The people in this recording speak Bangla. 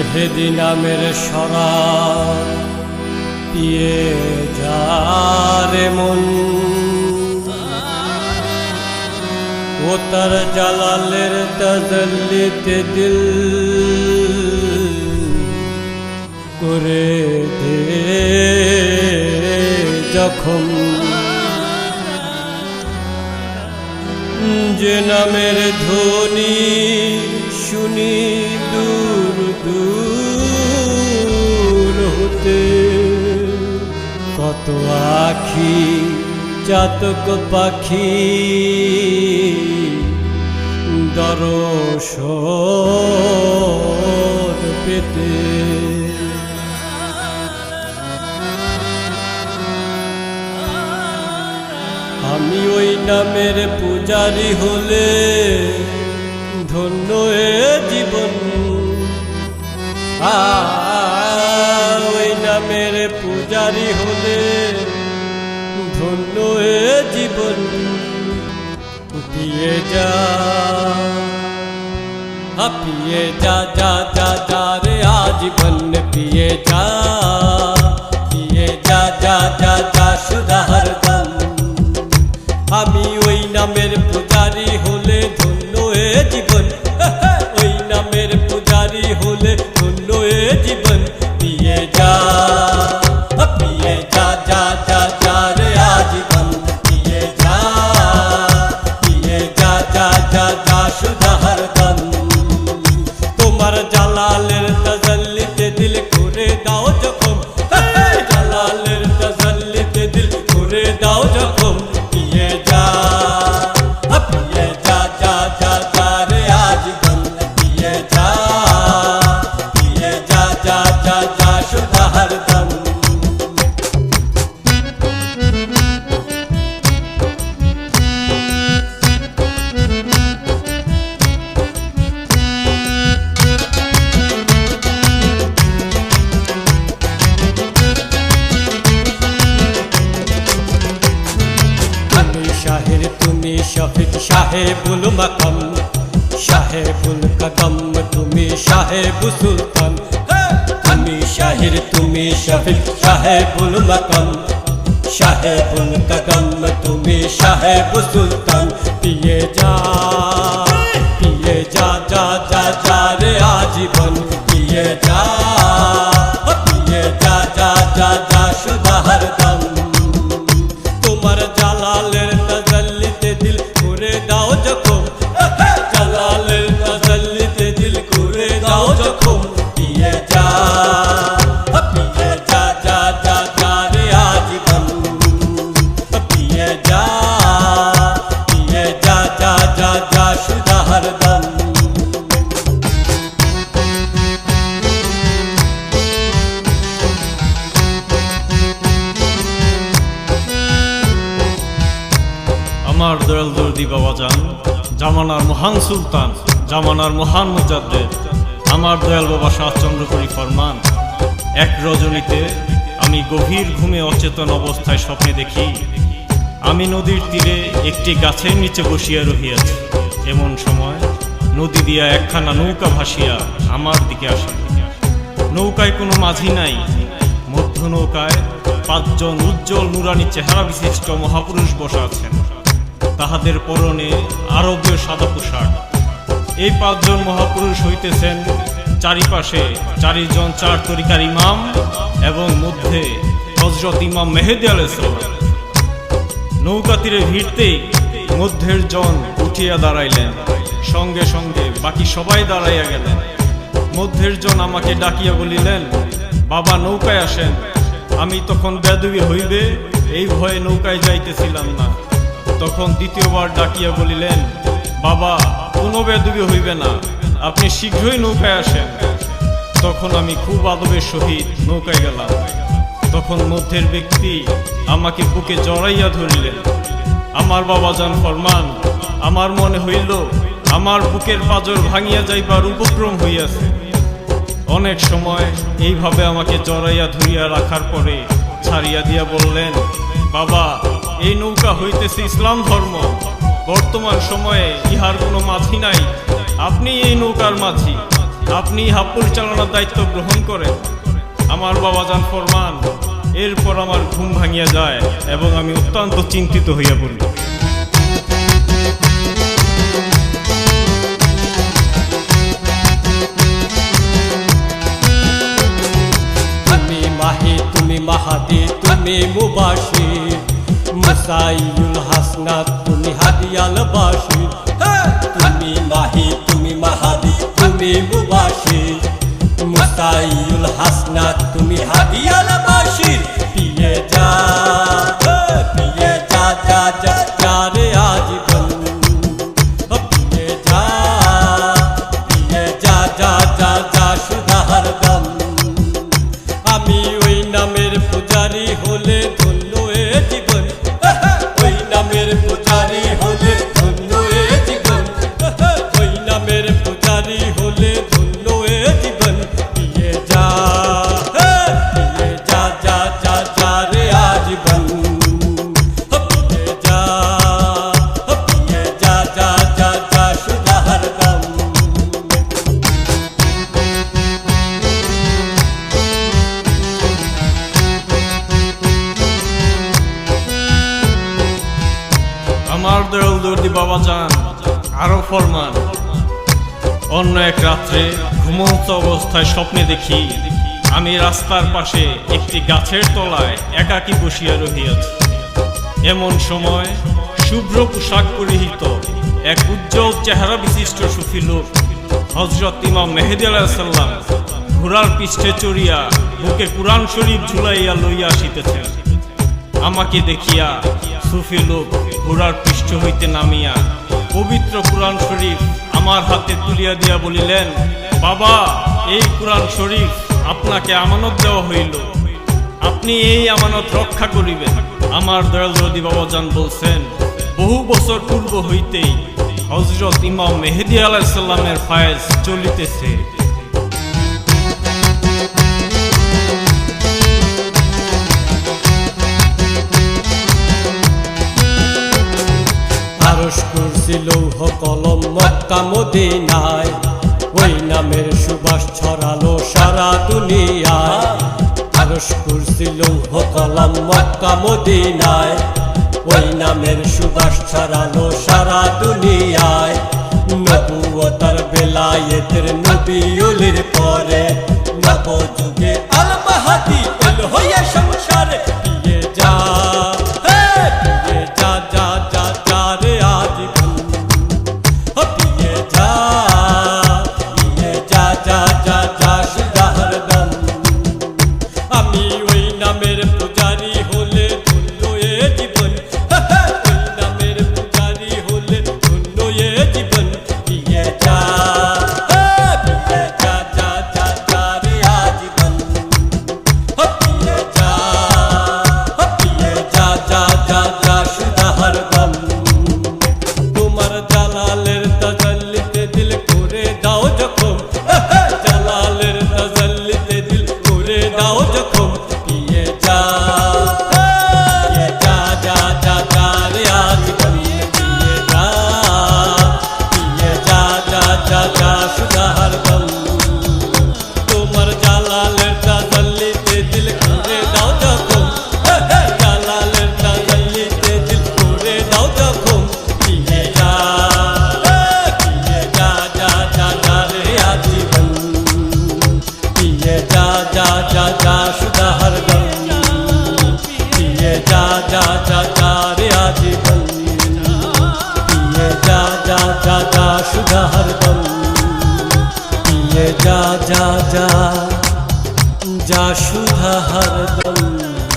মেহেদি নামের সরা পিয়ে যারে মন। ও তার জালালের তাজল্লিতে দিল করে দে যখন যে নামের ধ্বনি শুনি দূর হতে কত আখি চাতক পাখি দরশ পেতে। আমি ওই নামের পূজারি হলে ধন্য জীবন ওই নামের পূজারি হলে ধন্য এ জীবন পিয়ে যা পিয়ে যা যা যা যা রে আজীবন পিয়ে যা পিয়ে যা যা যা যা, সুধার দম দিল করে তুমি শফিক সাহেবুল মাকাম সাহেবুল কদম তুমি সাহেব সুলতান। তুমি শাহের, তুমি শফিক সাহেবুল মাকাম সাহেবুল কদম তুমি সাহেব সুলতান। পিয়ে যা পিয়ে যা যা যা যা রে আজীবন, পিয়ে যা। দয়াল দর্দি বাবাজান জামানার মহান সুলতান, জামানার মহান মুজাদ্দের আমার দয়াল বাবা শাহচন্দ্র করি ফরমান। এক রজনীতে আমি গভীর ঘুমে অচেতন অবস্থায় স্বপ্নে দেখি, আমি নদীর তীরে একটি গাছের নিচে বসিয়া রহিয়াছি। এমন সময় নদী দিয়া একখানা নৌকা ভাসিয়া আমার দিকে আসে। নৌকায় কোনো মাঝি নাই, মধ্য নৌকায় পাঁচজন উজ্জ্বল নুরানি চেহারা বিশিষ্ট মহাপুরুষ বসা আছেন। তাহাদের পরনে আরবীয় সাদা পোশাক। এই পাঁচজন মহাপুরুষ হইতেছেন চারিপাশে চারিজন চার তরিকার ইমাম এবং মধ্যে হজরত ইমাম মেহেদি আলাইসাল্লাম নৌকা তীরে ভিড়তেই মধ্যের জন উঠিয়া দাঁড়াইলেন, সঙ্গে সঙ্গে বাকি সবাই দাঁড়াইয়া গেলেন। মধ্যের জন আমাকে ডাকিয়া বলিলেন, বাবা, নৌকায় আসেন। আমি তখন বেদবি হইবে, এই ভয়ে নৌকায় যাইতেছিলাম না। তখন দ্বিতীয়বার ডাকিয়া বলিলেন, বাবা, কোনো বেদবি হইবে না, আপনি শীঘ্রই নৌকায় আসেন। তখন আমি খুব আদবের সহিত নৌকায় গেলাম। তখন মধ্যের ব্যক্তি আমাকে বুকে জড়াইয়া ধরিলেন, আমার বাবা যান ফরমান, আমার মনে হইল আমার বুকের পাজর ভাঙিয়া যাইবার উপক্রম হইয়াছে। অনেক সময় এইভাবে আমাকে জড়াইয়া ধরিয়া রাখার পরে ছাড়িয়া দিয়া বললেন, বাবা এই নৌকা হইতেছে ইসলাম ধর্ম। বর্তমান সময়ে ইহার কোনো মাঝি নাই। আপনি এই নৌকার মাঝি। আপনি ইহা পরিচালনার দায়িত্ব গ্রহণ করেন। আমার বাবা যান ফরমান, এরপর আমার ঘুম ভাঙিয়া যায় এবং আমি অত্যন্ত চিন্তিত হইয়া পড়ি। তুমি মাহি, তুমি মাহাদি, তুমি মুবাসি মুসাইউল হাসনাত তুমি হাদিয়াল বাসি তুমি মাহি তুমি মাহাদি তুমি মুবাসি মুসাইউল হাসনাত তুমি হাদিয়াল বাসি অন্য এক রাত্রে ঘুমন্ত অবস্থায় স্বপ্নে দেখি, আমি রাস্তার পাশে একটি গাছের তলায় একাকী বসিয়া রহিয়াছি। এমন সময় শুভ্র পোশাক পরিহিত এক উজ্জ্বল চেহারা বিশিষ্ট সুফি লোক হজরত ইমাম মেহেদি আলাহিসাল্লাম ঘোড়ার পৃষ্ঠে চড়িয়া বুকে কুরআন শরীফ ঝুলাইয়া লইয়া আসিতেছেন। আমাকে দেখিয়া সুফি লোক ঘোড়ার পৃষ্ঠ হইতে নামিয়া পবিত্র কুরআন শরীফ আমার হাতে তুলিয়া দিয়া বলিলেন, বাবা, এই কোরআন শরীফ আপনাকে আমানত দেওয়া হইল। আপনি এই আমানত রক্ষা করিবেন। আমার দয়াল যদি বাবাজান বলছেন, বহু বছর পূর্ব হইতেই হজরত ইমাম মেহেদি আলাহিসাল্লামের ফায়েজ চলিতেছে। কুরসি লৌহ কলম মক্কা মদিনায়। ওই নামের সুবাস ছড়ালো সারা দুনিয়ায়। আরস কুরসি লৌহ কলম মক্কা মদিনায়। ওই নামের সুবাস ছড়ালো সারা দুনিয়ায়। নবুয়তার বেলায়েতের নবীউলির পরে নব যুগে আল মাহাদি হইয়া সংসারে পিয়ে जा যা যা যা রে আজীবন जा जा जा যা যা সুধার গম जा যা যা যা যা সুধা হরদম